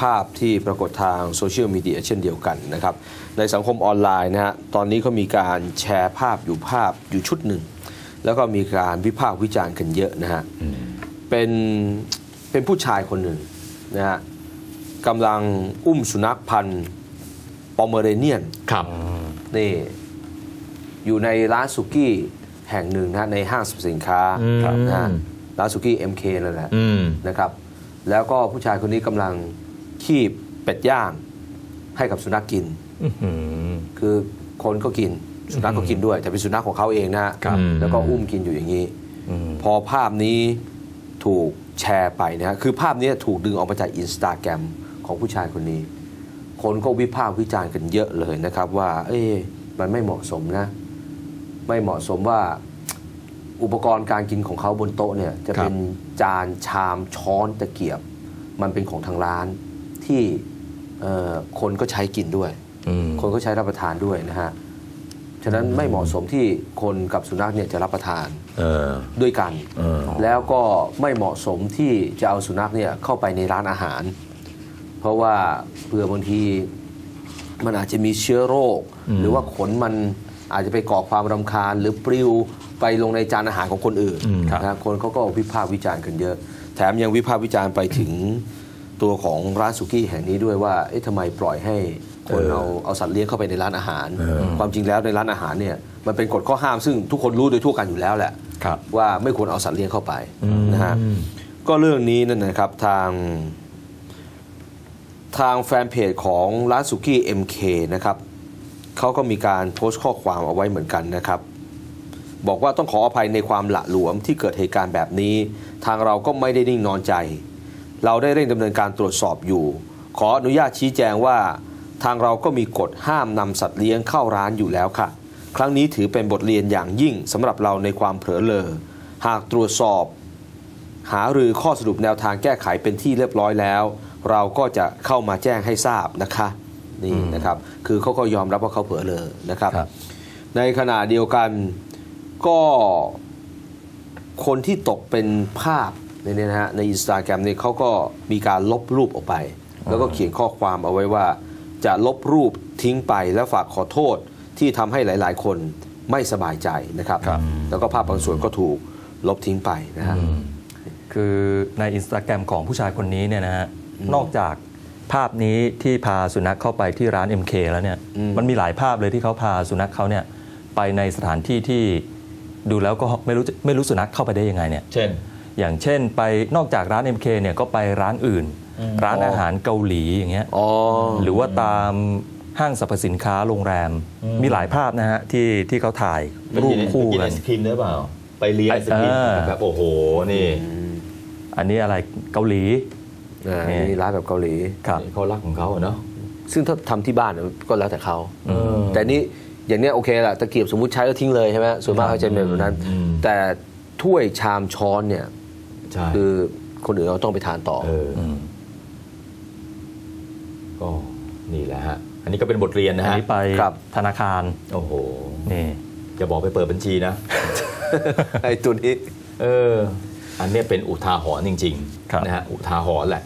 ภาพที่ปรากฏทางโซเชียลมีเดียเช่นเดียวกันนะครับ ในสังคมออนไลน์นะฮะตอนนี้ก็มีการแชร์ภาพอยู่ภาพอยู่ชุดหนึ่ง แล้วก็มีการวิพากษ์วิจารณ์กันเยอะนะฮะเป็นเป็นผู้ชายคนหนึ่งนะฮะกำลังอุ้มสุนัขพันธุ์ปอมเมอเรเนียนครับนี่อยู่ในร้านสุกี้แห่งหนึ่งนะฮะในห้างสรรพสินค้าอืมนะฮะร้านสุกี้ MK นั่นแหละอืมนะครับ แล้วก็ผู้ชายคนนี้กำลัง คีบเป็ดย่าง ให้กับสุนัขกินอื้อหือคือคนก็กิน สุนัขก็กินด้วย แต่เป็นสุนัขของเขาเองนะฮะครับแล้วก็อุ้มกินอยู่อย่างนี้อืมพอภาพนี้ถูกแชร์ไปนะฮะคือภาพนี้ถูกดึงออกมาจากอินสตาแกรมของผู้ชายคนนี้ คนก็วิพากษ์วิจารณ์กันเยอะเลยนะครับ ว่า เอ๊ะมันไม่เหมาะสมนะ ไม่เหมาะสมว่าอุปกรณ์การกินของเขาบนโต๊ะเนี่ย จะครับเป็นจานชามช้อนตะเกียบ มันเป็นของทางร้าน ที่เอ่อคนก็ใช้กินด้วยอืมคนก็ใช้รับประทานด้วยนะฮะ ฉะนั้นไม่เหมาะสมที่คนกับสุนัขเนี่ยจะรับประทานเออด้วยกันเออแล้วก็ไม่เหมาะสมที่จะเอาสุนัขเนี่ยเข้าไปในร้านอาหาร เพราะว่าเผื่อบางทีมันอาจจะมีเชื้อโรค หรือว่าขนมันอาจจะไปก่อความรำคาญ หรือปลิวไปลงในจานอาหารของคนอื่นอืมนะคนเขาก็วิพากษ์วิจารณ์กันเยอะ แถมยังวิพากษ์วิจารณ์ไปถึง ตัวของร้านสุกี้แห่งนี้ด้วยว่าเอ๊ะทำไมปล่อยให้คนเออเอาเอาสัตว์เลี้ยงเข้าไปในร้านอาหารเออความจริงแล้วในร้านอาหารเนี่ยมันเป็นกฎข้อห้ามซึ่งทุกคนรู้โดยทั่วกันอยู่แล้วแหละครับว่าไม่ควรเอาสัตว์เลี้ยงเข้าไปอืมนะฮะก็เรื่องนี้นั่นนะครับทาง ทางแฟนเพจของร้านสุกี้ MK นะครับเขาก็มีการโพสต์ข้อความเอาไว้เหมือนกันนะครับบอกว่าต้องขออภัยในความหละหลวมที่เกิดเหตุการณ์แบบนี้ ทางเราก็ไม่ได้นิ่งนอนใจ เราได้เร่งดำเนินการตรวจสอบอยู่ ขออนุญาตชี้แจงว่า ทางเราก็มีกฎห้ามนำสัตว์เลี้ยงเข้าร้านอยู่แล้วค่ะ ครั้งนี้ถือเป็นบทเรียนอย่างยิ่งสำหรับเราในความเผลอเลอหากตรวจสอบ หารือข้อสรุปแนวทางแก้ไขเป็นที่เรียบร้อยแล้ว เราก็จะเข้ามาแจ้งให้ทราบนะคะนี่นะครับ คือเขาก็ยอมรับว่าเขาเผลอเลอนะครับครับในขณะเดียวกันก็คนที่ตกเป็นภาพ ในเนี้นะฮะในอินสตาแกรมเนี่ยเขาก็มีการลบรูปออกไป แล้วก็เขียนข้อความเอาไว้ว่า จะลบรูปทิ้งไปและฝากขอโทษที่ทำให้หลาย ๆ คนไม่สบายใจนะครับครับแล้วก็ภาพบางส่วนก็ถูกลบทิ้งไปนะฮะคือในอินสตาแกรมของผู้ชายคนนี้เนี่ยนะฮะนอกจากภาพนี้ที่พาสุนัขเข้าไปที่ร้าน MK แล้วเนี่ยอืมมันมีหลายภาพเลยที่เขาพาสุนัขเขาเนี่ยไปในสถานที่ที่ดูแล้วก็ไม่รู้จะไม่รู้สุนัขเข้าไปได้ยังไงเนี่ย เช่น อย่างเช่นไปนอกจากร้าน MK เนี่ยก็ไปร้านอื่น ร้านอาหารเกาหลีอย่างเงี้ยอ๋อหรือว่าตามห้างสรรพสินค้าโรงแรม มีหลายภาพนะฮะที่ที่เขาถ่ายรูปคู่กินกัไอนศครีมหรือเปล่า ไปเลี้ยงไอศครีมเออแบบโอ้โหนี่ อันนี้อะไรเกาหลีอ่านี่ร้านแบบเกาหลีครับเขารักของเขาอะเนาะซึ่งถ้าทำที่บ้านเนี่ยก็แล้วแต่เขาเออแต่นี่อย่างเนี้ยโอเคแหละตะเกียบสมมุติใช้แล้วทิ้งเลยใช่ไหมส่วนมากเขาจะเป็นแบบนั้นอืมแต่ถ้วยชามช้อนเนี่ย ใช่ คือคนอื่นเราต้องไปทานต่อ เอออก็นี่แหละฮะ อันนี้ก็เป็นบทเรียนนะอันฮะ นี้ไปครับ ธนาคารโอ้โห นี่ อย่าบอกไปเปิดบัญชีนะ ไอ้ตัวนี้ เออ อันเนี้ยเป็นอุทาหรณ์จริงครับ ๆนะฮะ อุทาหรณ์แหละ